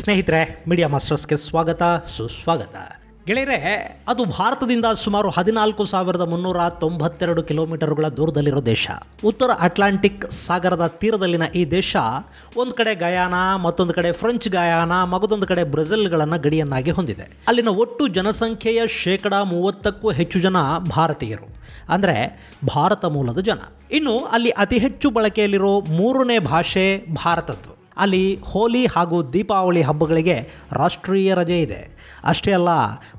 ಸ್ನೇಹಿತರೆ ಮೀಡಿಯಾ ಮಾಸ್ಟರ್ಸ್ಗೆ ಸ್ವಾಗತ, ಸುಸ್ವಾಗತ. ಗೆಳೆಯರೆ, ಅದು ಭಾರತದಿಂದ ಸುಮಾರು ಹದಿನಾಲ್ಕು ಸಾವಿರದ ಮುನ್ನೂರ ತೊಂಬತ್ತೆರಡು ಕಿಲೋಮೀಟರ್ಗಳ ದೂರದಲ್ಲಿರೋ ದೇಶ. ಉತ್ತರ ಅಟ್ಲಾಂಟಿಕ್ ಸಾಗರದ ತೀರದಲ್ಲಿನ ಈ ದೇಶ, ಒಂದು ಕಡೆ ಗಯಾನ, ಮತ್ತೊಂದು ಕಡೆ ಫ್ರೆಂಚ್ ಗಯಾನ, ಮಗದೊಂದು ಕಡೆ ಬ್ರೆಜಿಲ್ಗಳನ್ನು ಗಡಿಯನ್ನಾಗಿ ಹೊಂದಿದೆ. ಅಲ್ಲಿನ ಒಟ್ಟು ಜನಸಂಖ್ಯೆಯ ಶೇಕಡ ಮೂವತ್ತಕ್ಕೂ ಹೆಚ್ಚು ಜನ ಭಾರತೀಯರು, ಅಂದರೆ ಭಾರತ ಮೂಲದ ಜನ. ಇನ್ನು ಅಲ್ಲಿ ಅತಿ ಹೆಚ್ಚು ಬಳಕೆಯಲ್ಲಿರೋ ಮೂರನೇ ಭಾಷೆ ಭಾರತದ್ದು. ಅಲ್ಲಿ ಹೋಲಿ ಹಾಗೂ ದೀಪಾವಳಿ ಹಬ್ಬಗಳಿಗೆ ರಾಷ್ಟ್ರೀಯ ರಜೆ ಇದೆ. ಅಷ್ಟೇ ಅಲ್ಲ,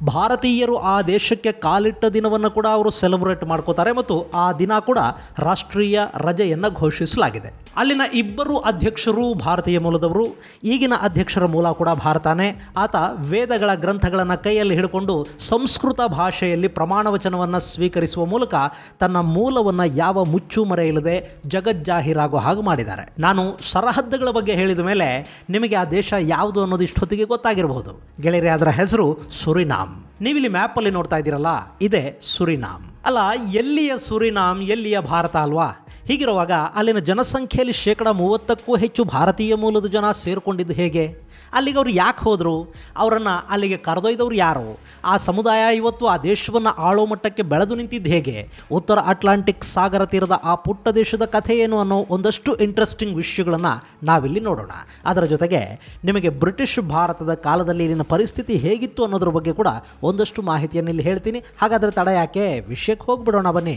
ಭಾರತೀಯರು ಆ ದೇಶಕ್ಕೆ ಕಾಲಿಟ್ಟ ದಿನವನ್ನು ಕೂಡ ಅವರು ಸೆಲೆಬ್ರೇಟ್ ಮಾಡ್ಕೋತಾರೆ ಮತ್ತು ಆ ದಿನ ಕೂಡ ರಾಷ್ಟ್ರೀಯ ರಜೆಯನ್ನು ಘೋಷಿಸಲಾಗಿದೆ. ಅಲ್ಲಿನ ಇಬ್ಬರು ಅಧ್ಯಕ್ಷರು ಭಾರತೀಯ ಮೂಲದವರು, ಈಗಿನ ಅಧ್ಯಕ್ಷರ ಮೂಲ ಕೂಡ ಭಾರತಾನೇ. ಆತ ವೇದಗಳ ಗ್ರಂಥಗಳನ್ನು ಕೈಯಲ್ಲಿ ಹಿಡ್ಕೊಂಡು ಸಂಸ್ಕೃತ ಭಾಷೆಯಲ್ಲಿ ಪ್ರಮಾಣ ವಚನವನ್ನು ಸ್ವೀಕರಿಸುವ ಮೂಲಕ ತನ್ನ ಮೂಲವನ್ನು ಯಾವ ಮುಚ್ಚು ಮರೆಯಿಲ್ಲದೆ ಜಗಜ್ಜಾಹೀರಾಗೋ ಹಾಗೆ ಮಾಡಿದ್ದಾರೆ. ನಾನು ಸರಹದ್ದುಗಳ ಬಗ್ಗೆ ಹೇಳಿದ ಮೇಲೆ ನಿಮಗೆ ಆ ದೇಶ ಯಾವುದು ಅನ್ನೋದು ಇಷ್ಟೊತ್ತಿಗೆ ಗೊತ್ತಾಗಿರಬಹುದು. ಗೆಳೆಯರೆ, ಅದರ ಹೆಸರು ಸುರಿನಾಮ್. ನೀವಿಲ್ಲಿ ಮ್ಯಾಪಲ್ಲಿ ನೋಡ್ತಾ ಇದ್ದೀರಲ್ಲ, ಇದೇ ಸುರಿನಾಮ್. ಅಲ್ಲ, ಎಲ್ಲಿಯ ಸುರಿನಾಮ್, ಎಲ್ಲಿಯ ಭಾರತ ಅಲ್ವಾ? ಹೀಗಿರುವಾಗ ಅಲ್ಲಿನ ಜನಸಂಖ್ಯೆಯಲ್ಲಿ ಶೇಕಡ ಮೂವತ್ತಕ್ಕೂ ಹೆಚ್ಚು ಭಾರತೀಯ ಮೂಲದ ಜನ ಸೇರಿಕೊಂಡಿದ್ದು ಹೇಗೆ? ಅಲ್ಲಿಗೆ ಅವರು ಯಾಕೆ ಹೋದರು? ಅವರನ್ನು ಅಲ್ಲಿಗೆ ಕರೆದೊಯ್ದವ್ರು ಯಾರು? ಆ ಸಮುದಾಯ ಇವತ್ತು ಆ ದೇಶವನ್ನು ಆಳೋ ಮಟ್ಟಕ್ಕೆ ಬೆಳೆದು ನಿಂತಿದ್ದು ಹೇಗೆ? ಉತ್ತರ ಅಟ್ಲಾಂಟಿಕ್ ಸಾಗರ ತೀರದ ಆ ಪುಟ್ಟ ದೇಶದ ಕಥೆ ಏನು ಅನ್ನೋ ಒಂದಷ್ಟು ಇಂಟ್ರೆಸ್ಟಿಂಗ್ ವಿಷಯಗಳನ್ನು ನಾವಿಲ್ಲಿ ನೋಡೋಣ. ಅದರ ಜೊತೆಗೆ ನಿಮಗೆ ಬ್ರಿಟಿಷ್ ಭಾರತದ ಕಾಲದಲ್ಲಿ ಇಲ್ಲಿನ ಪರಿಸ್ಥಿತಿ ಹೇಗಿತ್ತು ಅನ್ನೋದ್ರ ಬಗ್ಗೆ ಕೂಡ ಒಂದಷ್ಟು ಮಾಹಿತಿಯನ್ನು ಇಲ್ಲಿ ಹೇಳ್ತೀನಿ. ಹಾಗಾದರೆ ತಡ ಯಾಕೆ? ವಿಷಯಕ್ಕೆ ಹೋಗ್ಬಿಡೋಣ ಬನ್ನಿ.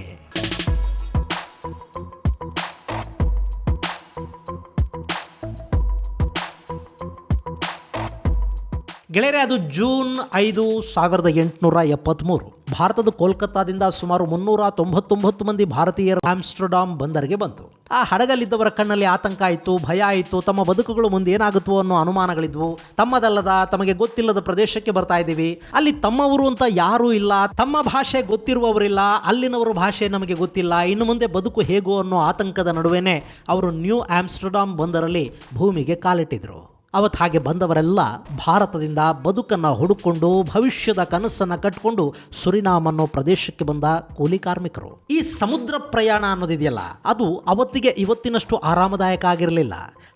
ಗೆಳೆಯರೆ, ಅದು ಜೂನ್ ಐದು ಸಾವಿರದ ಎಂಟುನೂರ ಎಪ್ಪತ್ತ್ಮೂರು ಭಾರತದ ಕೋಲ್ಕತ್ತಾದಿಂದ ಸುಮಾರು ಮುನ್ನೂರ ತೊಂಬತ್ತೊಂಬತ್ತು ಮಂದಿ ಭಾರತೀಯರು ಆಮ್ಸ್ಟರ್ಡಾಮ್ ಬಂದರಿಗೆ ಬಂತು. ಆ ಹಡಗಲ್ಲಿದ್ದವರ ಕಣ್ಣಲ್ಲಿ ಆತಂಕ ಆಯಿತು, ಭಯ ಆಯಿತು, ತಮ್ಮ ಬದುಕುಗಳು ಮುಂದೆ ಏನಾಗುತ್ತೋ ಅನ್ನೋ ಅನುಮಾನಗಳಿದ್ವು. ತಮ್ಮದಲ್ಲದ, ತಮಗೆ ಗೊತ್ತಿಲ್ಲದ ಪ್ರದೇಶಕ್ಕೆ ಬರ್ತಾ ಇದ್ದೀವಿ. ಅಲ್ಲಿ ತಮ್ಮವರು ಅಂತ ಯಾರೂ ಇಲ್ಲ, ತಮ್ಮ ಭಾಷೆ ಗೊತ್ತಿರುವವರಿಲ್ಲ, ಅಲ್ಲಿನವರ ಭಾಷೆ ನಮಗೆ ಗೊತ್ತಿಲ್ಲ, ಇನ್ನು ಮುಂದೆ ಬದುಕು ಹೇಗೋ ಅನ್ನೋ ಆತಂಕದ ನಡುವೆನೇ ಅವರು ನ್ಯೂ ಆಮ್ಸ್ಟರ್ಡಾಮ್ ಬಂದರಲ್ಲಿ ಭೂಮಿಗೆ ಕಾಲಿಟ್ಟಿದ್ರು. ಅವತ್ತು ಹಾಗೆ ಬಂದವರೆಲ್ಲ ಭಾರತದಿಂದ ಬದುಕನ್ನು ಹುಡುಕೊಂಡು ಭವಿಷ್ಯದ ಕನಸನ್ನು ಕಟ್ಕೊಂಡು ಸುರಿನಾಮ್ ಅನ್ನೋ ಪ್ರದೇಶಕ್ಕೆ ಬಂದ ಕೂಲಿ ಕಾರ್ಮಿಕರು. ಈ ಸಮುದ್ರ ಪ್ರಯಾಣ ಅನ್ನೋದಿದೆಯಲ್ಲ, ಅದು ಅವತ್ತಿಗೆ ಇವತ್ತಿನಷ್ಟು ಆರಾಮದಾಯಕ ಆಗಿರಲಿಲ್ಲ.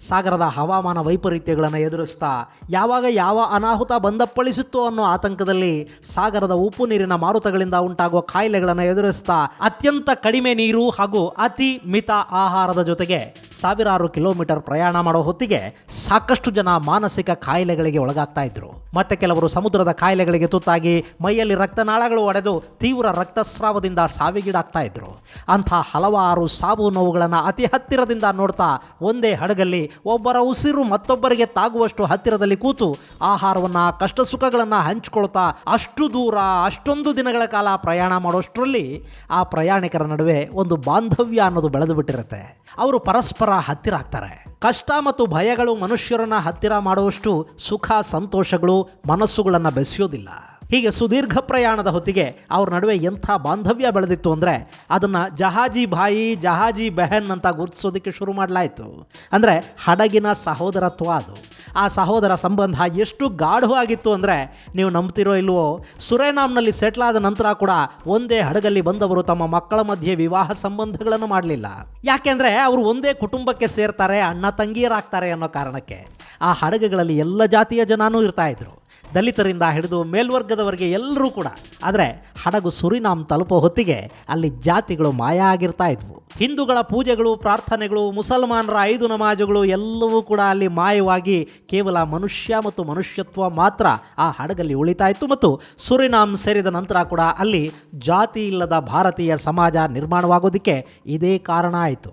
ಸಾಗರದ ಹವಾಮಾನ ವೈಪರೀತ್ಯಗಳನ್ನು ಎದುರಿಸ್ತಾ ಯಾವಾಗ ಯಾವ ಅನಾಹುತ ಬಂದಪ್ಪಳಿಸುತ್ತೋ ಅನ್ನೋ ಆತಂಕದಲ್ಲಿ ಸಾಗರದ ಉಪ್ಪು ನೀರಿನ ಮಾರುತಗಳಿಂದ ಉಂಟಾಗುವ ಕಾಯಿಲೆಗಳನ್ನು ಎದುರಿಸ್ತಾ ಅತ್ಯಂತ ಕಡಿಮೆ ನೀರು ಹಾಗೂ ಅತಿ ಮಿತ ಆಹಾರದ ಜೊತೆಗೆ ಸಾವಿರಾರು ಕಿಲೋಮೀಟರ್ ಪ್ರಯಾಣ ಮಾಡೋ ಹೊತ್ತಿಗೆ ಸಾಕಷ್ಟು ಜನ ಮಾನಸಿಕ ಕಾಯಿಲೆಗಳಿಗೆ ಒಳಗಾಗ್ತಾ ಇದ್ರು. ಮತ್ತೆ ಕೆಲವರು ಸಮುದ್ರದ ಕಾಯಿಲೆಗಳಿಗೆ ತುತ್ತಾಗಿ ಮೈಯಲ್ಲಿ ರಕ್ತನಾಳಗಳು ಒಡೆದು ತೀವ್ರ ರಕ್ತಸ್ರಾವದಿಂದ ಸಾವಿಗೀಡಾಗ್ತಾ ಇದ್ರು. ಅಂಥ ಹಲವಾರು ಸಾವು ನೋವುಗಳನ್ನು ಅತಿ ಹತ್ತಿರದಿಂದ ನೋಡ್ತಾ ಒಂದೇ ಹಡಗಲ್ಲಿ ಒಬ್ಬರ ಉಸಿರು ಮತ್ತೊಬ್ಬರಿಗೆ ತಾಗುವಷ್ಟು ಹತ್ತಿರದಲ್ಲಿ ಕೂತು ಆಹಾರವನ್ನು ಕಷ್ಟ ಸುಖಗಳನ್ನು ಹಂಚಿಕೊಳ್ತಾ ಅಷ್ಟು ದೂರ, ಅಷ್ಟೊಂದು ದಿನಗಳ ಕಾಲ ಪ್ರಯಾಣ ಮಾಡೋಷ್ಟರಲ್ಲಿ ಆ ಪ್ರಯಾಣಿಕರ ನಡುವೆ ಒಂದು ಬಾಂಧವ್ಯ ಅನ್ನೋದು ಬೆಳೆದು ಬಿಟ್ಟಿರುತ್ತೆ. ಅವರು ಪರಸ್ಪರ ಹತ್ತಿರ ಆಗ್ತಾರೆ. ಕಷ್ಟ ಮತ್ತು ಭಯಗಳು ಮನುಷ್ಯರನ್ನ ಹತ್ತಿರ ಮಾಡುವಷ್ಟು ಸುಖ, ಸಂತೋಷಗಳು ಮನಸ್ಸುಗಳನ್ನು ಬೆಸೆಯೋದಿಲ್ಲ. ಹೀಗೆ ಸುದೀರ್ಘ ಪ್ರಯಾಣದ ಹೊತ್ತಿಗೆ ಅವ್ರ ನಡುವೆ ಎಂಥ ಬಾಂಧವ್ಯ ಬೆಳೆದಿತ್ತು ಅಂದರೆ ಅದನ್ನು ಜಹಾಜಿ ಭಾಯಿ ಜಹಾಜಿ ಬೆಹನ್ ಅಂತ ಗುರುತಿಸೋದಕ್ಕೆ ಶುರು ಮಾಡಲಾಯಿತು. ಅಂದರೆ ಹಡಗಿನ ಸಹೋದರತ್ವ ಅದು. ಆ ಸಹೋದರ ಸಂಬಂಧ ಎಷ್ಟು ಗಾಢವಾಗಿತ್ತು ಅಂದರೆ ನೀವು ನಂಬ್ತಿರೋ ಇಲ್ವೋ? ಸುರೇನಾಮ್ನಲ್ಲಿ ಸೆಟ್ಲ್ ಆದ ನಂತರ ಕೂಡ ಒಂದೇ ಹಡಗಲ್ಲಿ ಬಂದವರು ತಮ್ಮ ಮಕ್ಕಳ ಮಧ್ಯೆ ವಿವಾಹ ಸಂಬಂಧಗಳನ್ನು ಮಾಡಲಿಲ್ಲ. ಯಾಕೆಂದರೆ ಅವರು ಒಂದೇ ಕುಟುಂಬಕ್ಕೆ ಸೇರ್ತಾರೆ, ಅಣ್ಣ ತಂಗಿಯರಾಗ್ತಾರೆ ಅನ್ನೋ ಕಾರಣಕ್ಕೆ. ಆ ಹಡಗುಗಳಲ್ಲಿ ಎಲ್ಲ ಜಾತಿಯ ಜನನೂ ಇರ್ತಾ ಇದ್ರು. ದಲಿತರಿಂದ ಹಿಡಿದು ಮೇಲ್ವರ್ಗದವರಿಗೆ ಎಲ್ಲರೂ ಕೂಡ. ಆದರೆ ಹಡಗು ಸುರಿನಾಮ್ ತಲುಪೋ ಹೊತ್ತಿಗೆ ಅಲ್ಲಿ ಜಾತಿಗಳು ಮಾಯ ಆಗಿರ್ತಾ ಇದ್ವು. ಹಿಂದೂಗಳ ಪೂಜೆಗಳು, ಪ್ರಾರ್ಥನೆಗಳು, ಮುಸಲ್ಮಾನರ ಐದು ನಮಾಜುಗಳು ಎಲ್ಲವೂ ಕೂಡ ಅಲ್ಲಿ ಮಾಯವಾಗಿ ಕೇವಲ ಮನುಷ್ಯ ಮತ್ತು ಮನುಷ್ಯತ್ವ ಮಾತ್ರ ಆ ಹಡಗಲ್ಲಿ ಉಳಿತಾ ಇತ್ತು ಮತ್ತು ಸುರಿನಾಮ್ ಸೇರಿದ ನಂತರ ಕೂಡ ಅಲ್ಲಿ ಜಾತಿ ಇಲ್ಲದ ಭಾರತೀಯ ಸಮಾಜ ನಿರ್ಮಾಣವಾಗೋದಕ್ಕೆ ಇದೇ ಕಾರಣ ಆಯಿತು.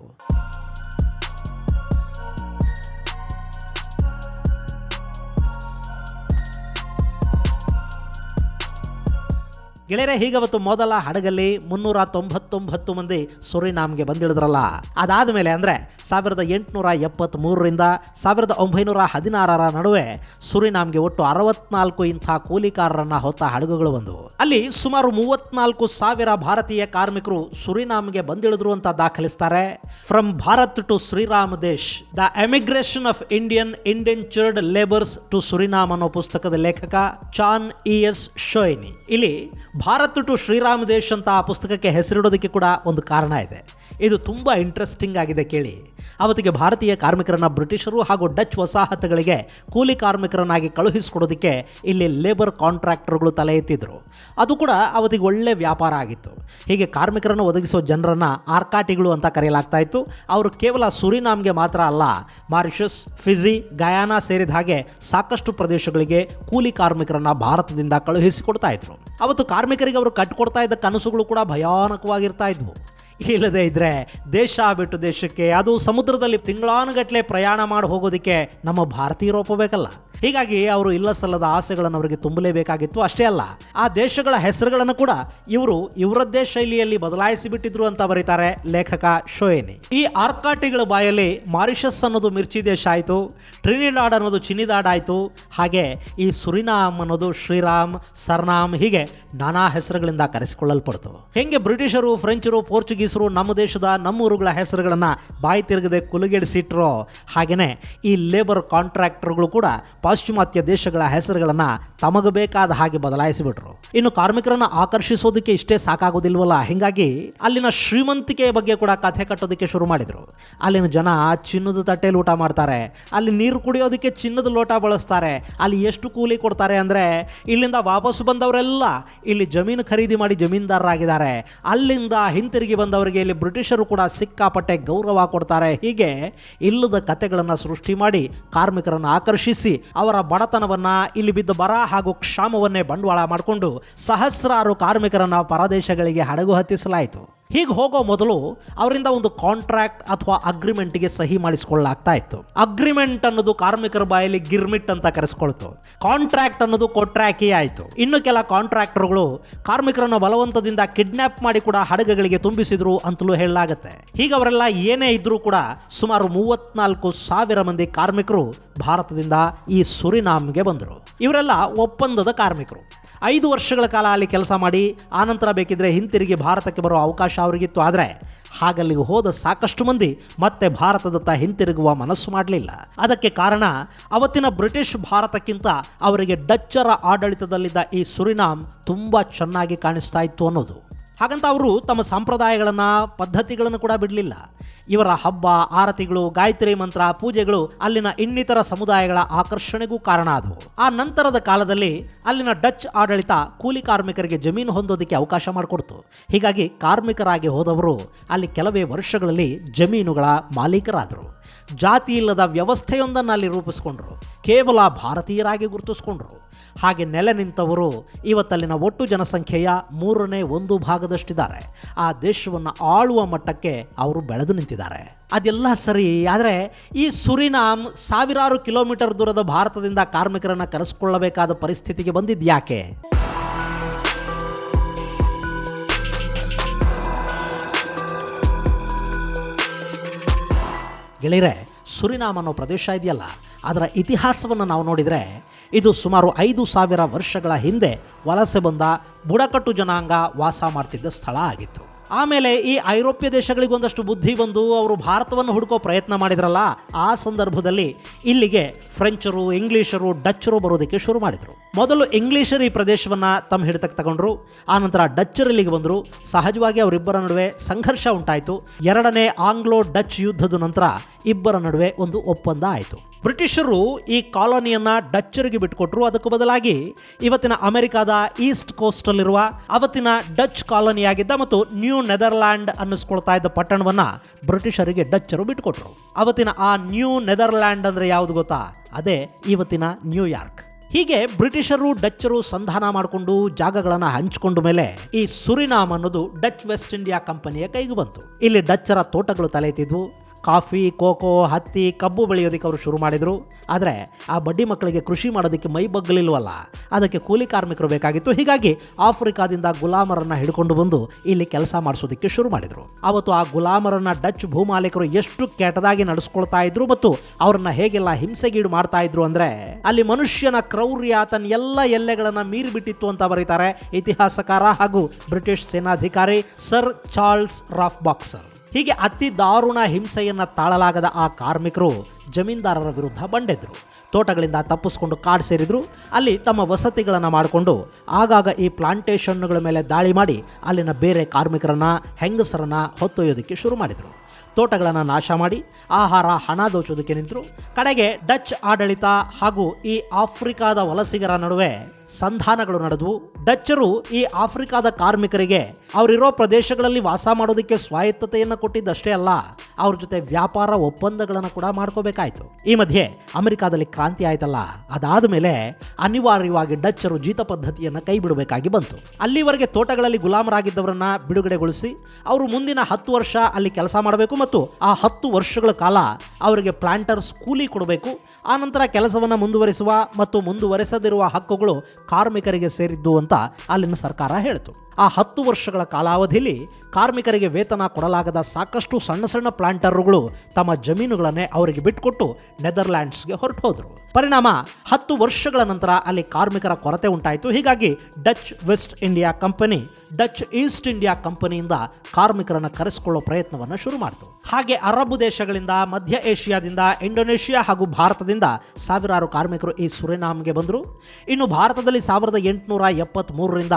ಗೆಳೆಯರೆ, ಹೀಗವತ್ತು ಮೊದಲ ಹಡಗಲ್ಲಿ ಮುನ್ನೂರ ತೊಂಬತ್ತೊಂಬತ್ತು ಮಂದಿ ಸುರಿನಾಮ್ಗೆ ಬಂದಿಳಿದ್ರಲ್ಲ. ಅದಾದ ಮೇಲೆ ಅಂದರೆ ಸಾವಿರದ ಎಂಟುನೂರ ಎಪ್ಪತ್ತ್ಮೂರರಿಂದ ಸಾವಿರದ ಒಂಬೈನೂರ ಹದಿನಾರರ ನಡುವೆ ಸುರಿನಾಮ್ಗೆ ಒಟ್ಟು ಅರವತ್ನಾಲ್ಕು ಇಂಥ ಕೂಲಿಕಾರರನ್ನ ಹೊತ್ತ ಹಡಗುಗಳು ಬಂದವು ಅಲ್ಲಿ ಸುಮಾರು ಮೂವತ್ನಾಲ್ಕು ಸಾವಿರ ಭಾರತೀಯ ಕಾರ್ಮಿಕರು ಸುರಿನಾಮ್ಗೆ ಬಂದಿಳಿದ್ರು ಅಂತ ದಾಖಲಿಸ್ತಾರೆ. From Bharat to Sriram Desh the emigration of Indian indentured labours to Suriname ಅನ್ನೋ ಪುಸ್ತಕದ ಲೇಖಕ ಚಾನ್ ಇ ಎಸ್ ಶೋಯಿನಿ ಇಲ್ಲಿ ಭಾರತ್ ಟು ಶ್ರೀರಾಮ ದೇಶ್ ಅಂತ ಆ ಪುಸ್ತಕಕ್ಕೆ ಹೆಸರಿಡೋದಕ್ಕೆ ಕೂಡ ಒಂದು ಕಾರಣ ಇದೆ. ಇದು ತುಂಬ ಇಂಟ್ರೆಸ್ಟಿಂಗ್ ಆಗಿದೆ ಕೇಳಿ. ಅವತ್ತಿಗೆ ಭಾರತೀಯ ಕಾರ್ಮಿಕರನ್ನು ಬ್ರಿಟಿಷರು ಹಾಗೂ ಡಚ್ ವಸಾಹತುಗಳಿಗೆ ಕೂಲಿ ಕಾರ್ಮಿಕರನ್ನಾಗಿ ಕಳುಹಿಸಿಕೊಡೋದಕ್ಕೆ ಇಲ್ಲಿ ಲೇಬರ್ ಕಾಂಟ್ರಾಕ್ಟರ್ಗಳು ತಲೆ ಎತ್ತಿದ್ರು. ಅದು ಕೂಡ ಅವತ್ತಿಗೆ ಒಳ್ಳೆ ವ್ಯಾಪಾರ ಆಗಿತ್ತು. ಹೀಗೆ ಕಾರ್ಮಿಕರನ್ನು ಒದಗಿಸೋ ಜನರನ್ನು ಆರ್ಕಾಟಿಗಳು ಅಂತ ಕರೆಯಲಾಗ್ತಾ ಇತ್ತು. ಅವರು ಕೇವಲ ಸುರಿನಾಮ್ಗೆ ಮಾತ್ರ ಅಲ್ಲ, ಮಾರಿಷಸ್, ಫಿಜಿ, ಗಯಾನಾ ಸೇರಿದ ಹಾಗೆ ಸಾಕಷ್ಟು ಪ್ರದೇಶಗಳಿಗೆ ಕೂಲಿ ಕಾರ್ಮಿಕರನ್ನು ಭಾರತದಿಂದ ಕಳುಹಿಸಿಕೊಡ್ತಾ ಇದ್ರು. ಅವತ್ತು ಕಾರ್ಮಿಕರಿಗೆ ಅವರು ಕಟ್ಟಿಕೊಡ್ತಾ ಇದ್ದ ಕನಸುಗಳು ಕೂಡ ಭಯಾನಕವಾಗಿರ್ತಾ ಇದ್ವು. ಇಲ್ಲದೆ ಇದ್ರೆ ದೇಶ ಬಿಟ್ಟು ದೇಶಕ್ಕೆ, ಅದು ಸಮುದ್ರದಲ್ಲಿ ತಿಂಗಳಾನುಗಟ್ಟಲೆ ಪ್ರಯಾಣ ಮಾಡಿ ಹೋಗೋದಕ್ಕೆ ನಮ್ಮ ಭಾರತೀಯರು ಒಪ್ಪಬೇಕಲ್ಲ ಹೀಗಾಗಿ ಅವರು ಇಲ್ಲ ಸಲ್ಲದ ಆಸೆಗಳನ್ನು ಅವರಿಗೆ ತುಂಬಲೇಬೇಕಾಗಿತ್ತು, ಅಷ್ಟೇ ಅಲ್ಲ, ಆ ದೇಶಗಳ ಹೆಸರುಗಳನ್ನು ಕೂಡ ಇವರು ಇವರದ್ದೇ ಶೈಲಿಯಲ್ಲಿ ಬದಲಾಯಿಸಿ ಬಿಟ್ಟಿದ್ರು ಅಂತ ಬರೀತಾರೆ ಲೇಖಕ ಶೋಯೆನಿ. ಈ ಆರ್ಕಾಟಿಗಳ ಬಾಯಲ್ಲಿ ಮಾರಿಷಸ್ ಅನ್ನೋದು ಮಿರ್ಚಿ ದೇಶ ಆಯಿತು, ಟ್ರಿನಿಡಾಡ್ ಅನ್ನೋದು ಚಿನಿದಾಡ್ ಆಯಿತು, ಹಾಗೆ ಈ ಸುರಿನಾಮ್ ಅನ್ನೋದು ಶ್ರೀರಾಮ್, ಸರ್ನಾಮ್ ಹೀಗೆ ನಾನಾ ಹೆಸರುಗಳಿಂದ ಕರೆಸಿಕೊಳ್ಳಲ್ಪಡ್ತು. ಹೆಂಗೆ ಬ್ರಿಟಿಷರು, ಫ್ರೆಂಚರು ಪೋರ್ಚುಗೀಸರು ನಮ್ಮ ದೇಶದ ನಮ್ಮೂರುಗಳ ಹೆಸರುಗಳನ್ನು ಬಾಯಿ ತಿರುಗದೆ ಕುಲುಗೆಡಿಸಿಟ್ರು. ಹಾಗೆಯೇ ಈ ಲೇಬರ್ ಕಾಂಟ್ರಾಕ್ಟರ್ಗಳು ಕೂಡ ಪಾಶ್ಚಿಮಾತ್ಯ ದೇಶಗಳ ಹೆಸರುಗಳನ್ನು ತಮಗೆ ಬೇಕಾದ ಹಾಗೆ ಬದಲಾಯಿಸಿಬಿಟ್ರು. ಇನ್ನು ಕಾರ್ಮಿಕರನ್ನ ಆಕರ್ಷಿಸೋದಕ್ಕೆ ಇಷ್ಟೇ ಸಾಕಾಗೋದಿಲ್ವಲ್ಲ? ಹೀಗಾಗಿ ಅಲ್ಲಿನ ಶ್ರೀಮಂತಿಕೆಯ ಬಗ್ಗೆ ಕೂಡ ಕಥೆ ಕಟ್ಟೋದಕ್ಕೆ ಶುರು ಮಾಡಿದರು. ಅಲ್ಲಿನ ಜನ ಚಿನ್ನದ ತಟ್ಟೆಯಲ್ಲಿ ಊಟ ಮಾಡ್ತಾರೆ. ಅಲ್ಲಿ ನೀರು ಕುಡಿಯೋದಕ್ಕೆ ಚಿನ್ನದ ಲೋಟ ಬಳಸ್ತಾರೆ. ಅಲ್ಲಿ ಎಷ್ಟು ಕೂಲಿ ಕೊಡ್ತಾರೆ ಅಂದರೆ ಇಲ್ಲಿಂದ ವಾಪಸ್ ಬಂದವರೆಲ್ಲ ಇಲ್ಲಿ ಜಮೀನು ಖರೀದಿ ಮಾಡಿ ಜಮೀನ್ದಾರರಾಗಿದ್ದಾರೆ. ಅಲ್ಲಿಂದ ಹಿಂತಿರುಗಿ ಬಂದವರಿಗೆ ಇಲ್ಲಿ ಬ್ರಿಟಿಷರು ಕೂಡ ಸಿಕ್ಕಾಪಟ್ಟೆ ಗೌರವ ಕೊಡ್ತಾರೆ. ಹೀಗೆ ಇಲ್ಲದ ಕತೆಗಳನ್ನು ಸೃಷ್ಟಿ ಮಾಡಿ ಕಾರ್ಮಿಕರನ್ನು ಆಕರ್ಷಿಸಿ ಅವರ ಬಡತನವನ್ನ ಇಲ್ಲಿ ಬಿದ್ದ ಬರ ಹಾಗೂ ಕ್ಷಾಮವನ್ನೇ ಬಂಡವಾಳ ಮಾಡಿಕೊಂಡು ಸಹಸ್ರಾರು ಕಾರ್ಮಿಕರನ್ನ ಪರದೇಶಗಳಿಗೆ ಹಡಗು ಹತ್ತಿಸಲಾಯಿತು. ಹೀಗೆ ಹೋಗೋ ಮೊದಲು ಅವರಿಂದ ಒಂದು ಕಾಂಟ್ರಾಕ್ಟ್ ಅಥವಾ ಅಗ್ರಿಮೆಂಟ್ಗೆ ಸಹಿ ಮಾಡಿಸ್ಕೊಳ್ಳಾಗ್ತಾ ಇತ್ತು. ಅಗ್ರಿಮೆಂಟ್ ಅನ್ನೋದು ಕಾರ್ಮಿಕರ ಬಾಯಲ್ಲಿ ಗಿರ್ಮಿಟ್ ಅಂತ ಕರೆಸ್ಕೊಳ್ತು. ಕಾಂಟ್ರಾಕ್ಟ್ ಅನ್ನೋದು ಕೊಟ್ರಾಕಿ ಆಯಿತು. ಇನ್ನು ಕೆಲ ಕಾಂಟ್ರಾಕ್ಟರ್ಗಳು ಕಾರ್ಮಿಕರನ್ನು ಬಲವಂತದಿಂದ ಕಿಡ್ನಾಪ್ ಮಾಡಿ ಕೂಡ ಹಡಗುಗಳಿಗೆ ತುಂಬಿಸಿದ್ರು ಅಂತಲೂ ಹೇಳಲಾಗುತ್ತೆ. ಹೀಗೆ ಅವರೆಲ್ಲ ಏನೇ ಇದ್ರೂ ಕೂಡ ಸುಮಾರು ಮೂವತ್ನಾಲ್ಕು ಸಾವಿರ ಮಂದಿ ಕಾರ್ಮಿಕರು ಭಾರತದಿಂದ ಈ ಸುರಿನಾಮ್ಗೆ ಬಂದರು. ಇವರೆಲ್ಲ ಒಪ್ಪಂದದ ಕಾರ್ಮಿಕರು. ಐದು ವರ್ಷಗಳ ಕಾಲ ಅಲ್ಲಿ ಕೆಲಸ ಮಾಡಿ, ಆನಂತರ ಬೇಕಿದ್ದರೆ ಹಿಂತಿರುಗಿ ಭಾರತಕ್ಕೆ ಬರೋ ಅವಕಾಶ ಅವರಿಗಿತ್ತು. ಆದರೆ ಹಾಗಲ್ಲಿಗೆ ಹೋದ ಸಾಕಷ್ಟು ಮಂದಿ ಮತ್ತೆ ಭಾರತದತ್ತ ಹಿಂತಿರುಗುವ ಮನಸ್ಸು ಮಾಡಲಿಲ್ಲ. ಅದಕ್ಕೆ ಕಾರಣ ಅವತ್ತಿನ ಬ್ರಿಟಿಷ್ ಭಾರತಕ್ಕಿಂತ ಅವರಿಗೆ ಡಚ್ಚರ ಆಡಳಿತದಲ್ಲಿದ್ದ ಈ ಸುರಿನಾಮ್ ತುಂಬ ಚೆನ್ನಾಗಿ ಕಾಣಿಸ್ತಾ ಇತ್ತು ಅನ್ನೋದು. ಹಾಗಂತ ಅವರು ತಮ್ಮ ಸಂಪ್ರದಾಯಗಳನ್ನು, ಪದ್ಧತಿಗಳನ್ನು ಕೂಡ ಬಿಡಲಿಲ್ಲ. ಇವರ ಹಬ್ಬ, ಆರತಿಗಳು, ಗಾಯತ್ರಿ ಮಂತ್ರ, ಪೂಜೆಗಳು ಅಲ್ಲಿನ ಇನ್ನಿತರ ಸಮುದಾಯಗಳ ಆಕರ್ಷಣೆಗೂ ಕಾರಣ ಆದವು. ಆ ನಂತರದ ಕಾಲದಲ್ಲಿ ಅಲ್ಲಿನ ಡಚ್ ಆಡಳಿತ ಕೂಲಿ ಕಾರ್ಮಿಕರಿಗೆ ಜಮೀನು ಹೊಂದೋದಕ್ಕೆ ಅವಕಾಶ ಮಾಡಿಕೊಡ್ತು. ಹೀಗಾಗಿ ಕಾರ್ಮಿಕರಾಗಿ ಹೋದವರು ಅಲ್ಲಿ ಕೆಲವೇ ವರ್ಷಗಳಲ್ಲಿ ಜಮೀನುಗಳ ಮಾಲೀಕರಾದರು. ಜಾತಿ ಇಲ್ಲದ ವ್ಯವಸ್ಥೆಯೊಂದನ್ನು ಅಲ್ಲಿ ರೂಪಿಸ್ಕೊಂಡ್ರು. ಕೇವಲ ಭಾರತೀಯರಾಗಿ ಗುರುತಿಸ್ಕೊಂಡ್ರು. ಹಾಗೆ ನೆಲೆ ನಿಂತವರು ಇವತ್ತಲ್ಲಿನ ಒಟ್ಟು ಜನಸಂಖ್ಯೆಯ ಮೂರನೇ ಒಂದು ಭಾಗದಷ್ಟಿದ್ದಾರೆ. ಆ ದೇಶವನ್ನು ಆಳುವ ಮಟ್ಟಕ್ಕೆ ಅವರು ಬೆಳೆದು ನಿಂತಿದ್ದಾರೆ. ಅದೆಲ್ಲ ಸರಿ, ಆದರೆ ಈ ಸುರಿನಾಮ್ ಸಾವಿರಾರು ಕಿಲೋಮೀಟರ್ ದೂರದ ಭಾರತದಿಂದ ಕಾರ್ಮಿಕರನ್ನು ಕರೆಸಿಕೊಳ್ಳಬೇಕಾದ ಪರಿಸ್ಥಿತಿಗೆ ಬಂದಿದ್ಯಾಕೆ? ಗೆಳೆಯರೆ, ಸುರಿನಾಮ್ ಅನ್ನೋ ಪ್ರದೇಶ ಇದೆಯಲ್ಲ, ಅದರ ಇತಿಹಾಸವನ್ನು ನಾವು ನೋಡಿದರೆ ಇದು ಸುಮಾರು ಐದು ಸಾವಿರ ವರ್ಷಗಳ ಹಿಂದೆ ವಲಸೆ ಬಂದ ಬುಡಕಟ್ಟು ಜನಾಂಗ ವಾಸ ಮಾಡ್ತಿದ್ದ ಸ್ಥಳ ಆಗಿತ್ತು. ಆಮೇಲೆ ಈ ಐರೋಪ್ಯ ದೇಶಗಳಿಗೊಂದಷ್ಟು ಬುದ್ಧಿ ಬಂದು ಅವರು ಭಾರತವನ್ನು ಹುಡುಕೋ ಪ್ರಯತ್ನ ಮಾಡಿದ್ರಲ್ಲ, ಆ ಸಂದರ್ಭದಲ್ಲಿ ಇಲ್ಲಿಗೆ ಫ್ರೆಂಚರು, ಇಂಗ್ಲೀಷರು, ಡಚ್ಚರು ಬರೋದಕ್ಕೆ ಶುರು ಮಾಡಿದರು. ಮೊದಲು ಇಂಗ್ಲೀಷರು ಈ ಪ್ರದೇಶವನ್ನು ತಮ್ಮ ಹಿಡಿತಕ್ಕೆ ತಗೊಂಡ್ರು ಆನಂತರ ಡಚ್ಚರು ಇಲ್ಲಿಗೆ ಬಂದರು. ಸಹಜವಾಗಿ ಅವರಿಬ್ಬರ ನಡುವೆ ಸಂಘರ್ಷ ಉಂಟಾಯಿತು. ಎರಡನೇ ಆಂಗ್ಲೋ ಡಚ್ ಯುದ್ಧದ ನಂತರ ಇಬ್ಬರ ನಡುವೆ ಒಂದು ಒಪ್ಪಂದ ಆಯಿತು. ಬ್ರಿಟಿಷರು ಈ ಕಾಲೋನಿಯನ್ನ ಡಚ್ಚರಿಗೆ ಬಿಟ್ಟುಕೊಟ್ರು. ಅದಕ್ಕೆ ಬದಲಾಗಿ ಇವತ್ತಿನ ಅಮೆರಿಕಾದ ಈಸ್ಟ್ ಕೋಸ್ಟಲ್ಲಿರುವ ಅವತ್ತಿನ ಡಚ್ ಕಾಲೋನಿಯಾಗಿದ್ದ ಮತ್ತು ನ್ಯೂ ನೆದರ್ಲ್ಯಾಂಡ್ ಅನ್ನಿಸ್ಕೊಳ್ತಾ ಇದ್ದ ಪಟ್ಟಣವನ್ನ ಬ್ರಿಟಿಷರಿಗೆ ಡಚ್ಚರು ಬಿಟ್ಟುಕೊಟ್ರು. ಅವತ್ತಿನ ಆ ನ್ಯೂ ನೆದರ್ಲ್ಯಾಂಡ್ ಅಂದ್ರೆ ಯಾವುದು ಗೊತ್ತಾ? ಅದೇ ಇವತ್ತಿನ ನ್ಯೂಯಾರ್ಕ್ ಹೀಗೆ ಬ್ರಿಟಿಷರು ಡಚ್ಚರು ಸಂಧಾನ ಮಾಡಿಕೊಂಡು ಜಾಗಗಳನ್ನು ಹಂಚಿಕೊಂಡ ಮೇಲೆ ಈ ಸುರಿನಾಮ್ ಅನ್ನೋದು ಡಚ್ ವೆಸ್ಟ್ ಇಂಡಿಯಾ ಕಂಪನಿಯ ಕೈಗೆ ಬಂತು. ಇಲ್ಲಿ ಡಚ್ಚರ ತೋಟಗಳು ತಲೆ ಎತ್ತಿದ್ವು ಕಾಫಿ, ಕೋಕೋ, ಹತ್ತಿ, ಕಬ್ಬು ಬೆಳೆಯೋದಕ್ಕೆ ಅವರು ಶುರು ಮಾಡಿದರು. ಆದರೆ ಆ ಬಡ್ಡಿ ಮಕ್ಕಳಿಗೆ ಕೃಷಿ ಮಾಡೋದಕ್ಕೆ ಮೈ ಬಗ್ಗಲಿಲ್ವಲ್ಲ? ಅದಕ್ಕೆ ಕೂಲಿ ಕಾರ್ಮಿಕರು ಬೇಕಾಗಿತ್ತು. ಹೀಗಾಗಿ ಆಫ್ರಿಕಾದಿಂದ ಗುಲಾಮರನ್ನು ಹಿಡ್ಕೊಂಡು ಬಂದು ಇಲ್ಲಿ ಕೆಲಸ ಮಾಡಿಸೋದಕ್ಕೆ ಶುರು ಮಾಡಿದರು. ಅವತ್ತು ಆ ಗುಲಾಮರನ್ನು ಡಚ್ ಭೂಮಾಲೀಕರು ಎಷ್ಟು ಕೆಟ್ಟದಾಗಿ ನಡೆಸ್ಕೊಳ್ತಾ ಇದ್ರು ಮತ್ತು ಅವರನ್ನು ಹೇಗೆಲ್ಲ ಹಿಂಸೆಗೀಡು ಮಾಡ್ತಾ ಇದ್ರು ಅಂದರೆ, ಅಲ್ಲಿ ಮನುಷ್ಯನ ಕ್ರೌರ್ಯ, ತನ್ನ ಎಲ್ಲ ಎಲ್ಲೆಗಳನ್ನು ಮೀರಿಬಿಟ್ಟಿತ್ತು ಅಂತ ಬರೀತಾರೆ ಇತಿಹಾಸಕಾರ ಹಾಗೂ ಬ್ರಿಟಿಷ್ ಸೇನಾಧಿಕಾರಿ ಸರ್ ಚಾರ್ಲ್ಸ್ ರಾಫ್ ಬಾಕ್ಸರ್ ಹೀಗೆ ಅತಿ ದಾರುಣ ಹಿಂಸೆಯನ್ನ ತಾಳಲಾಗದ ಆ ಕಾರ್ಮಿಕರು ಜಮೀನ್ದಾರರ ವಿರುದ್ಧ ಬಂಡೆದ್ರು. ತೋಟಗಳಿಂದ ತಪ್ಪಿಸ್ಕೊಂಡು ಕಾಡು ಸೇರಿದ್ರು. ಅಲ್ಲಿ ತಮ್ಮ ವಸತಿಗಳನ್ನು ಮಾಡಿಕೊಂಡು ಆಗಾಗ ಈ ಪ್ಲಾಂಟೇಷನ್ಗಳ ಮೇಲೆ ದಾಳಿ ಮಾಡಿ ಅಲ್ಲಿನ ಬೇರೆ ಕಾರ್ಮಿಕರನ್ನ, ಹೆಂಗಸರನ್ನ ಹೊತ್ತೊಯ್ಯೋದಕ್ಕೆ ಶುರು ಮಾಡಿದರು. ತೋಟಗಳನ್ನು ನಾಶ ಮಾಡಿ ಆಹಾರ, ಹಣ ದೋಚೋದಕ್ಕೆ ನಿಂತರು. ಕಡೆಗೆ ಡಚ್ ಆಡಳಿತ ಹಾಗೂ ಈ ಆಫ್ರಿಕಾದ ವಲಸಿಗರ ನಡುವೆ ಸಂಧಾನಗಳು ನಡೆದವು. ಡಚ್ಚರು ಈ ಆಫ್ರಿಕಾದ ಕಾರ್ಮಿಕರಿಗೆ ಅವರಿರೋ ಪ್ರದೇಶಗಳಲ್ಲಿ ವಾಸ ಮಾಡೋದಕ್ಕೆ ಸ್ವಾಯತ್ತತೆಯನ್ನು ಕೊಟ್ಟಿದ್ದಷ್ಟೇ ಅಲ್ಲ, ಅವ್ರ ಜೊತೆ ವ್ಯಾಪಾರ ಒಪ್ಪಂದಗಳನ್ನು ಕೂಡ ಮಾಡ್ಕೋಬೇಕಾಯ್ತು. ಈ ಮಧ್ಯೆ ಅಮೆರಿಕಾದಲ್ಲಿ ಕ್ರಾಂತಿ ಆಯ್ತಲ್ಲ, ಅದಾದ ಮೇಲೆ ಅನಿವಾರ್ಯವಾಗಿ ಡಚ್ಚರು ಜೀತ ಪದ್ಧತಿಯನ್ನು ಕೈ ಬಿಡಬೇಕಾಗಿ ಬಂತು. ಅಲ್ಲಿವರೆಗೆ ತೋಟಗಳಲ್ಲಿ ಗುಲಾಮರಾಗಿದ್ದವರನ್ನ ಬಿಡುಗಡೆಗೊಳಿಸಿ, ಅವರು ಮುಂದಿನ ಹತ್ತು ವರ್ಷ ಅಲ್ಲಿ ಕೆಲಸ ಮಾಡಬೇಕು ಮತ್ತು ಆ ಹತ್ತು ವರ್ಷಗಳ ಕಾಲ ಅವರಿಗೆ ಪ್ಲಾಂಟರ್ಸ್ ಕೂಲಿ ಕೊಡಬೇಕು. ಆನಂತರ ಕೆಲಸವನ್ನು ಮುಂದುವರಿಸುವ ಮತ್ತು ಮುಂದುವರೆಸದಿರುವ ಹಕ್ಕುಗಳು ಕಾರ್ಮಿಕರಿಗೆ ಸೇರಿದ್ದು ಅಂತ ಅಲ್ಲಿನ ಸರ್ಕಾರ ಹೇಳಿತು. ಆ ಹತ್ತು ವರ್ಷಗಳ ಕಾಲಾವಧಿಯಲ್ಲಿ ಕಾರ್ಮಿಕರಿಗೆ ವೇತನ ಕೊಡಲಾಗದ ಸಾಕಷ್ಟು ಸಣ್ಣ ಸಣ್ಣ ಪ್ಲಾಂಟರ್ಗಳು ತಮ್ಮ ಜಮೀನುಗಳನ್ನೇ ಅವರಿಗೆ ಬಿಟ್ಟುಕೊಟ್ಟು ನೆದರ್ಲ್ಯಾಂಡ್ಸ್ಗೆ ಹೊರಟು ಹೋದರು ಪರಿಣಾಮ ಹತ್ತು ವರ್ಷಗಳ ನಂತರ ಅಲ್ಲಿ ಕಾರ್ಮಿಕರ ಕೊರತೆ ಉಂಟಾಯಿತು. ಹೀಗಾಗಿ Dutch West India company, Dutch East India ಕಂಪನಿಯಿಂದ ಕಾರ್ಮಿಕರನ್ನ ಕರೆಸಿಕೊಳ್ಳೋ ಪ್ರಯತ್ನವನ್ನು ಶುರು ಮಾಡಿತು. ಹಾಗೆ ಅರಬ್ ದೇಶಗಳಿಂದ, ಮಧ್ಯ ಏಷ್ಯಾದಿಂದ, ಇಂಡೋನೇಷ್ಯಾ ಹಾಗೂ ಭಾರತದಿಂದ ಸಾವಿರಾರು ಕಾರ್ಮಿಕರು ಈ ಸುರಿನಾಮ್ಗೆ ಬಂದರು. ಇನ್ನು ಭಾರತದಲ್ಲಿ ಸಾವಿರದ ಎಂಟುನೂರ ಎಪ್ಪತ್ತ್ಮೂರರಿಂದ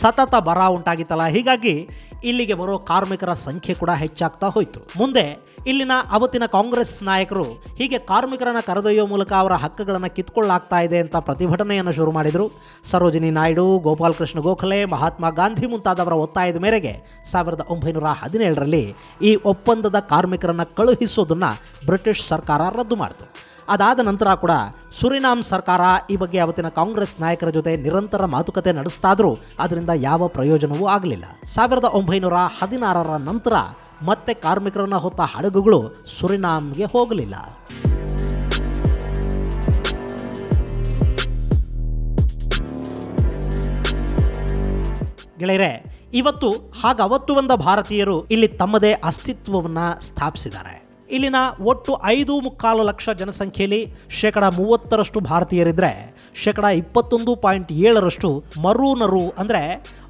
ಸತತ ಬರ ಉಂಟಾಗಿತ್ತಲ್ಲ. ಹೀಗಾಗಿ ಇಲ್ಲಿಗೆ ಬರೋ ಕಾರ್ಮಿಕರ ಸಂಖ್ಯೆ ಕೂಡ ಹೆಚ್ಚಾಗ್ತಾ ಹೋಯಿತು. ಮುಂದೆ ಇಲ್ಲಿನ ಅವತ್ತಿನ ಕಾಂಗ್ರೆಸ್ ನಾಯಕರು ಹೀಗೆ ಕಾರ್ಮಿಕರನ್ನು ಕರೆದೊಯ್ಯುವ ಮೂಲಕ ಅವರ ಹಕ್ಕುಗಳನ್ನು ಕಿತ್ಕೊಳ್ಳಾಗ್ತಾ ಇದೆ ಅಂತ ಪ್ರತಿಭಟನೆಯನ್ನು ಶುರು ಮಾಡಿದರು. ಸರೋಜಿನಿ ನಾಯ್ಡು ಗೋಪಾಲಕೃಷ್ಣ ಗೋಖಲೆ, ಮಹಾತ್ಮ ಗಾಂಧಿ ಮುಂತಾದವರ ಒತ್ತಾಯದ ಮೇರೆಗೆ ಸಾವಿರದ ಒಂಬೈನೂರ ಹದಿನೇಳರಲ್ಲಿ ಈ ಒಪ್ಪಂದದ ಕಾರ್ಮಿಕರನ್ನು ಕಳುಹಿಸೋದನ್ನು ಬ್ರಿಟಿಷ್ ಸರ್ಕಾರ ರದ್ದು ಮಾಡಿತು. ಅದಾದ ನಂತರ ಕೂಡ ಸುರಿನಾಮ್ ಸರ್ಕಾರ ಈ ಬಗ್ಗೆ ಅವತ್ತಿನ ಕಾಂಗ್ರೆಸ್ ನಾಯಕರ ಜೊತೆ ನಿರಂತರ ಮಾತುಕತೆ ನಡೆಸ್ತಾದರೂ ಅದರಿಂದ ಯಾವ ಪ್ರಯೋಜನವೂ ಆಗಲಿಲ್ಲ. ಸಾವಿರದ ಒಂಬೈನೂರ ಹದಿನಾರರ ನಂತರ ಮತ್ತೆ ಕಾರ್ಮಿಕರನ್ನ ಹೊತ್ತ ಹಡಗುಗಳು ಸುರಿನಾಮ್ಗೆ ಹೋಗಲಿಲ್ಲ. ಗೆಳೆಯರೆ, ಇವತ್ತು ಹಾಗವತ್ತು ಬಂದ ಭಾರತೀಯರು ಇಲ್ಲಿ ತಮ್ಮದೇ ಅಸ್ತಿತ್ವವನ್ನು ಸ್ಥಾಪಿಸಿದ್ದಾರೆ. ಇಲ್ಲಿನ ಒಟ್ಟು ಐದು ಮುಕ್ಕಾಲು ಲಕ್ಷ ಜನಸಂಖ್ಯೆಯಲ್ಲಿ ಶೇಕಡ ಮೂವತ್ತರಷ್ಟು ಭಾರತೀಯರಿದ್ದರೆ ಶೇಕಡ ಇಪ್ಪತ್ತೊಂದು ಪಾಯಿಂಟ್ ಏಳರಷ್ಟು ಮರೂನರು ಅಂದರೆ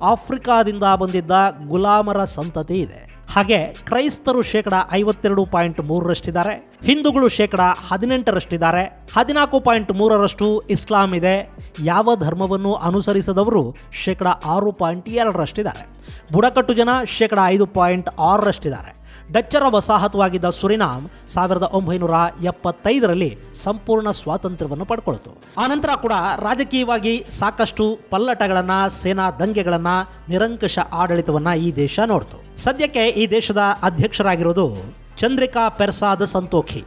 ಆಫ್ರಿಕಾದಿಂದ ಬಂದಿದ್ದ ಗುಲಾಮರ ಸಂತತಿ ಇದೆ. ಹಾಗೆ ಕ್ರೈಸ್ತರು ಶೇಕಡ ಐವತ್ತೆರಡು ಪಾಯಿಂಟ್ ಮೂರರಷ್ಟಿದ್ದಾರೆ. ಹಿಂದೂಗಳು ಶೇಕಡ ಹದಿನೆಂಟರಷ್ಟಿದ್ದಾರೆ. ಹದಿನಾಲ್ಕು ಪಾಯಿಂಟ್ ಮೂರರಷ್ಟು ಇಸ್ಲಾಂ ಇದೆ. ಯಾವ ಧರ್ಮವನ್ನು ಅನುಸರಿಸದವರು ಶೇಕಡ ಆರು ಪಾಯಿಂಟ್ ಎರಡರಷ್ಟಿದ್ದಾರೆ ಬುಡಕಟ್ಟು ಜನ ಶೇಕಡ ಐದು ಪಾಯಿಂಟ್ ಆರರಷ್ಟಿದ್ದಾರೆ. ಡಚ್ಚರ ವಸಾಹತುವಾಗಿದ್ದ ಸುರಿನಾಮ್ ಸಾವಿರದ ಒಂಬೈನೂರ ಎಪ್ಪತ್ತೈದರಲ್ಲಿ ಸಂಪೂರ್ಣ ಸ್ವಾತಂತ್ರ್ಯವನ್ನು ಪಡ್ಕೊಳ್ತು. ಆನಂತರ ಕೂಡ ರಾಜಕೀಯವಾಗಿ ಸಾಕಷ್ಟು ಪಲ್ಲಟಗಳನ್ನು, ಸೇನಾ ದಂಗೆಗಳನ್ನು, ನಿರಂಕುಶ ಆಡಳಿತವನ್ನ ಈ ದೇಶ ನೋಡ್ತು. ಸದ್ಯಕ್ಕೆ ಈ ದೇಶದ ಅಧ್ಯಕ್ಷರಾಗಿರೋದು ಚಂದ್ರಿಕಾ ಪೆರ್ಸಾದ್ ಸಂತೋಖಿ.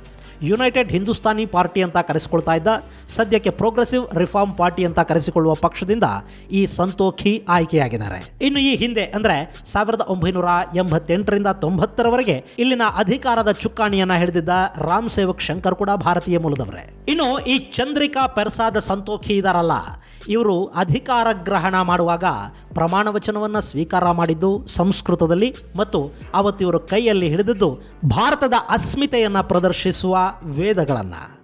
ಯುನೈಟೆಡ್ ಹಿಂದೂಸ್ತಾನಿ ಪಾರ್ಟಿ ಅಂತ ಕರೆಸಿಕೊಳ್ತಾ ಇದ್ದ, ಸದ್ಯಕ್ಕೆ ಪ್ರೋಗ್ರೆಸಿವ್ ರಿಫಾರ್ಮ್ ಪಾರ್ಟಿ ಅಂತ ಕರೆಸಿಕೊಳ್ಳುವ ಪಕ್ಷದಿಂದ ಈ ಸಂತೋಖಿ ಆಯ್ಕೆಯಾಗಿದ್ದಾರೆ. ಇನ್ನು ಈ ಹಿಂದೆ ಅಂದ್ರೆ ಸಾವಿರದ ಒಂಬೈನೂರ ಎಂಬತ್ತೆಂಟರಿಂದ ತೊಂಬತ್ತರವರೆಗೆ ಇಲ್ಲಿನ ಅಧಿಕಾರದ ಚುಕ್ಕಾಣಿಯನ್ನ ಹಿಡಿದಿದ್ದ ರಾಮ್ ಸೇವಕ್ ಶಂಕರ್ ಕೂಡ ಭಾರತೀಯ ಮೂಲದವರೇ. ಇನ್ನು ಈ ಚಂದ್ರಿಕಾ ಪೆರ್ಸಾದ ಸಂತೋಖಿ ಇದಾರಲ್ಲ ಇವರು ಅಧಿಕಾರ ಗ್ರಹಣ ಮಾಡುವಾಗ ಪ್ರಮಾಣ ವಚನವನ್ನು ಸ್ವೀಕಾರ ಮಾಡಿದ್ದು ಸಂಸ್ಕೃತದಲ್ಲಿ ಮತ್ತು ಅವತ್ತಿವರು ಕೈಯಲ್ಲಿ ಹಿಡಿದಿದ್ದು ಭಾರತದ ಅಸ್ಮಿತೆಯನ್ನು ಪ್ರದರ್ಶಿಸುವ ವೇದಗಳನ್ನು.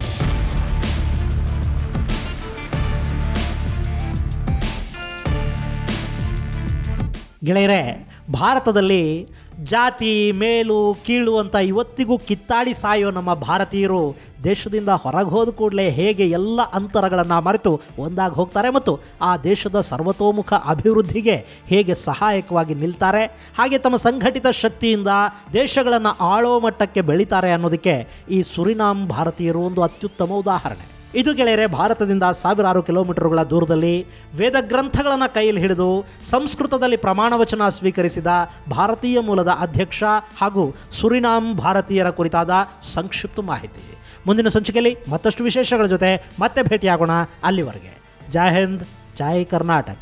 ಗೆಳೆಯರೆ, ಭಾರತದಲ್ಲಿ ಜಾತಿ, ಮೇಲು, ಕೀಳು ಅಂತ ಇವತ್ತಿಗೂ ಕಿತ್ತಾಡಿ ಸಾಯೋ ನಮ್ಮ ಭಾರತೀಯರು ದೇಶದಿಂದ ಹೊರಗೆ ಹೋದ ಕೂಡಲೇ ಹೇಗೆ ಎಲ್ಲ ಅಂತರಗಳನ್ನು ಮರೆತು ಒಂದಾಗಿ ಹೋಗ್ತಾರೆ ಮತ್ತು ಆ ದೇಶದ ಸರ್ವತೋಮುಖ ಅಭಿವೃದ್ಧಿಗೆ ಹೇಗೆ ಸಹಾಯಕವಾಗಿ ನಿಲ್ತಾರೆ, ಹಾಗೆ ತಮ್ಮ ಸಂಘಟಿತ ಶಕ್ತಿಯಿಂದ ದೇಶಗಳನ್ನು ಆಳೋ ಮಟ್ಟಕ್ಕೆ ಬೆಳೀತಾರೆ ಅನ್ನೋದಕ್ಕೆ ಈ ಸುರಿನಾಮ್ ಭಾರತೀಯರು ಒಂದು ಅತ್ಯುತ್ತಮ ಉದಾಹರಣೆ. ಇದು ಗೆಳೆಯರೆ, ಭಾರತದಿಂದ ಸಾವಿರಾರು ಕಿಲೋಮೀಟರ್ಗಳ ದೂರದಲ್ಲಿ ವೇದ ಗ್ರಂಥಗಳನ್ನು ಕೈಯಲ್ಲಿ ಹಿಡಿದು ಸಂಸ್ಕೃತದಲ್ಲಿ ಪ್ರಮಾಣವಚನ ಸ್ವೀಕರಿಸಿದ ಭಾರತೀಯ ಮೂಲದ ಅಧ್ಯಕ್ಷ ಹಾಗೂ ಸುರಿನಾಮ್ ಭಾರತೀಯರ ಕುರಿತಾದ ಸಂಕ್ಷಿಪ್ತ ಮಾಹಿತಿ. ಮುಂದಿನ ಸಂಚಿಕೆಯಲ್ಲಿ ಮತ್ತಷ್ಟು ವಿಶೇಷಗಳ ಜೊತೆ ಮತ್ತೆ ಭೇಟಿಯಾಗೋಣ ಅಲ್ಲಿವರೆಗೆ. ಜೈ ಹಿಂದ್, ಜೈ ಕರ್ನಾಟಕ.